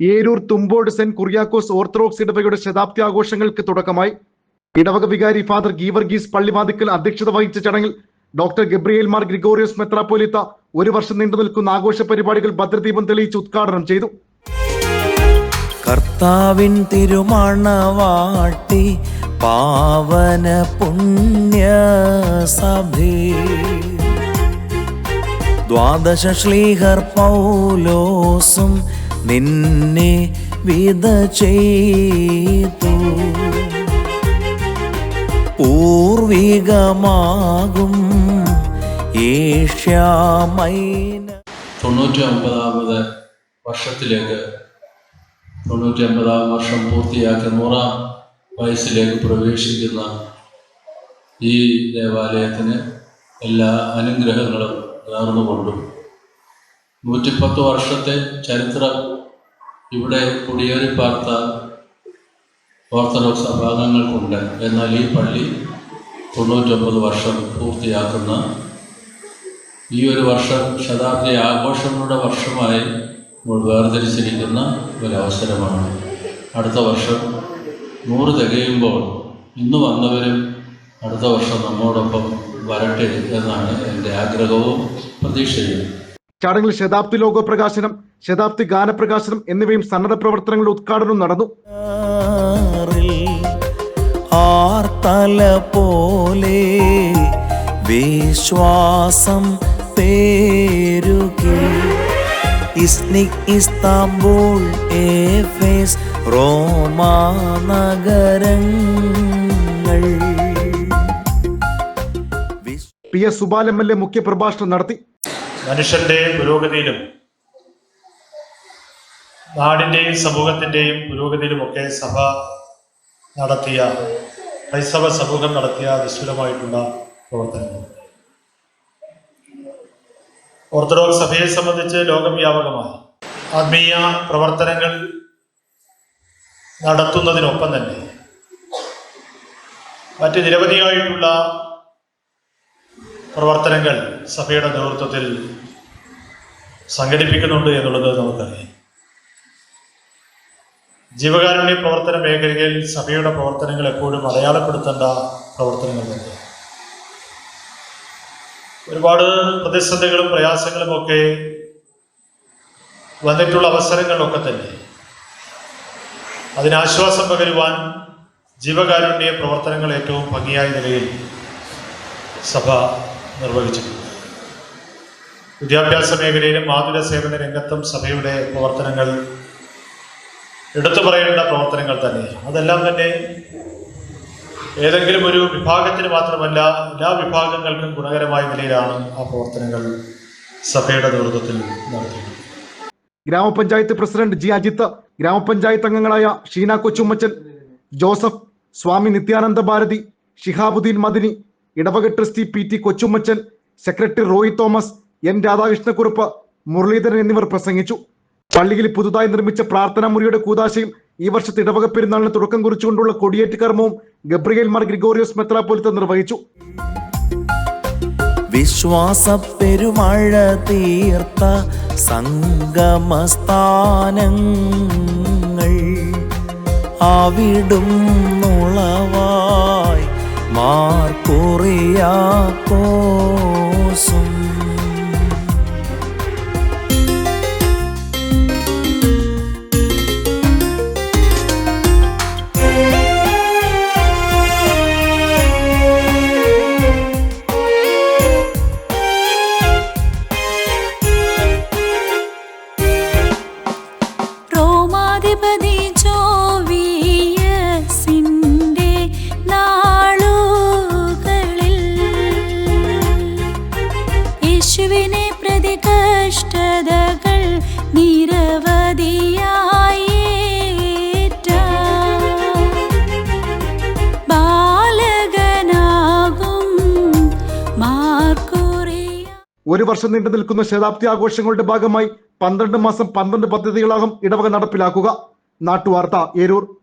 Eroor Thumpode saint Kuriakose orthodox ഇടവകയുടെ ശതാബ്ദി ആഘോഷങ്ങൾക്ക് തുടക്കമായി. ഇടവക വികാരി ഫാദർ ഗീവർഗീസ് പള്ളിവാതിക്കൽ അധ്യക്ഷത വഹിച്ച ചടങ്ങിൽ ഡോക്ടർ ഗബ്രിയേൽ മാർ ഗ്രിഗോറിയസ് മെത്രാപ്പോലിത്ത ഒരു വർഷം നീണ്ടു നിൽക്കുന്ന ആഘോഷ പരിപാടികൾ ഭദ്രദീപം തെളിയിച്ച് ഉദ്ഘാടനം ചെയ്തു. കർത്താവിൻ തിരുമണവാട്ടി പാവന പുണ്യ ദ്വാദശ ശ്ലീഹർ പൗലോസും നിന്നെ വിത ചെയ്തു. പൂർവികമാകും ഏഷ്യാമൈന തൊണ്ണൂറ്റി ഒമ്പതാമത് വർഷത്തിലേക്ക് തൊണ്ണൂറ്റി ഒമ്പതാം വർഷം പൂർത്തിയാക്കി നൂറാം വയസ്സിലേക്ക് പ്രവേശിക്കുന്ന ഈ ദേവാലയത്തിന് എല്ലാ അനുഗ്രഹങ്ങളും നേർന്നുകൊണ്ടും നൂറ്റിപ്പത്ത് വർഷത്തെ ചരിത്രം ഇവിടെ കുടിയേറി പാർത്ത ഓർത്തഡോക്സ് അഭാഗങ്ങൾക്കുണ്ട്. എന്നാൽ ഈ പള്ളി തൊണ്ണൂറ്റൊമ്പത് വർഷം പൂർത്തിയാക്കുന്ന ഈ ഒരു വർഷം ശതാബ്ദി ആഘോഷങ്ങളുടെ വർഷമായി നമ്മൾ വേർതിരിച്ചിരിക്കുന്ന ഒരവസരമാണ്. അടുത്ത വർഷം നൂറ് തികയുമ്പോൾ ഇന്ന് വന്നവരും അടുത്ത വർഷം നമ്മോടൊപ്പം വരട്ടെ എന്നാണ് എന്റെ ആഗ്രഹവും പ്രതീക്ഷയും. ചടങ്ങിൽ ശതാബ്ദി ലോഗോ പ്രകാശനം ശതാബ്ദി ഗാനപ്രകാശനം എന്നിവയും സന്നദ്ധ പ്രവർത്തനങ്ങളുടെ ഉദ്ഘാടനവും നടന്നു. ആർത്തല പോലെ വിശ്വാസം പേരുകി. ഇസ്നിക് ഇസ്താംബുൾ എഫേസ് റോമ നഗരങ്ങൾ. P S Subal M L A മുഖ്യപ്രഭാഷണം നടത്തി. മനുഷ്യന്റെ പുരോഗതിയിലും നാടിന്റെയും സമൂഹത്തിന്റെയും പുരോഗതിയിലുമൊക്കെ സഭ നടത്തിയ ക്രൈസ്തവ സമൂഹം നടത്തിയ നിശ്ചലമായിട്ടുള്ള പ്രവർത്തനങ്ങൾ. ഓർത്തഡോക്സ് സഭയെ സംബന്ധിച്ച് ലോകവ്യാപകമായി ആത്മീയ പ്രവർത്തനങ്ങൾ നടത്തുന്നതിനൊപ്പം തന്നെ മറ്റ് നിരവധിയായിട്ടുള്ള പ്രവർത്തനങ്ങൾ സഭയുടെ നേതൃത്വത്തിൽ സംഘടിപ്പിക്കുന്നുണ്ട് എന്നുള്ളത് നമുക്കറിയാം. ജീവകാരുണ്യ പ്രവർത്തന മേഖലയിൽ സഭയുടെ പ്രവർത്തനങ്ങൾ എപ്പോഴും അടയാളപ്പെടുത്തേണ്ട പ്രവർത്തനങ്ങൾ തന്നെ ഒരുപാട് പ്രതിസന്ധികളും പ്രയാസങ്ങളും ഒക്കെ വന്നിട്ടുള്ള അവസരങ്ങളിലൊക്കെ തന്നെ. അതിനാശ്വാസം പകരുവാൻ ജീവകാരുണ്യ പ്രവർത്തനങ്ങൾ ഏറ്റവും ഭംഗിയായ നിലയിൽ സഭ നിർവഹിച്ചിട്ടുണ്ട്. വിദ്യാഭ്യാസ മേഖലയിലും മാതുര സേവന രംഗത്തും സഭയുടെ പ്രവർത്തനങ്ങൾ എടുത്തു പറയേണ്ട പ്രവർത്തനങ്ങൾ തന്നെ അതെല്ലാം തന്നെ ഏതെങ്കിലും ഒരു വിഭാഗത്തിന് മാത്രമല്ല എല്ലാ വിഭാഗങ്ങൾക്കും ഗുണകരമായ നിലയിലാണ് ആ പ്രവർത്തനങ്ങൾ സഭയുടെ നേതൃത്വത്തിൽ നടത്തിയത് ഗ്രാമപഞ്ചായത്ത് പ്രസിഡന്റ് ജി അജിത്ത് ഗ്രാമപഞ്ചായത്ത് അംഗങ്ങളായ ഷീന കൊച്ചുമ്മച്ചൻ ജോസഫ് സ്വാമി നിത്യാനന്ദ ഭാരതി ഷിഹാബുദ്ദീൻ മദിനി ഇടവക trustee P T Kochummachan secretary Roy Thomas N Radhakrishnakurup Muraleedharan എന്നിവർ പ്രസംഗിച്ചു. പള്ളിയിൽ പുതുതായി നിർമ്മിച്ച പ്രാർത്ഥനാ മുറിയുടെ കൂതാശയും ഈ വർഷത്തെ ഇടവക പെരുന്നാളിന് തുടക്കം കുറിച്ചുകൊണ്ടുള്ള കൊടിയേറ്റ് കർമ്മവും ഗബ്രിയേൽ മാർ ഗ്രിഗോറിയോസ് മെത്രാപോലിത്ത നിർവഹിച്ചു. വിശ്വാസ പെരുമഴ തീർത്ത സംഗമസ്ഥാനങ്ങൾ ആവിടും നുളവായി മാർക്കുറിയാക്കോസും. ഒരു വർഷം നീണ്ടു നിൽക്കുന്ന ശതാബ്ദി ആഘോഷങ്ങളുടെ ഭാഗമായി പന്ത്രണ്ട് മാസം പന്ത്രണ്ട് പദ്ധതികളാകും ഇടവക നടപ്പിലാക്കുക. നാട്ടുവാർത്ത ഏരൂർ.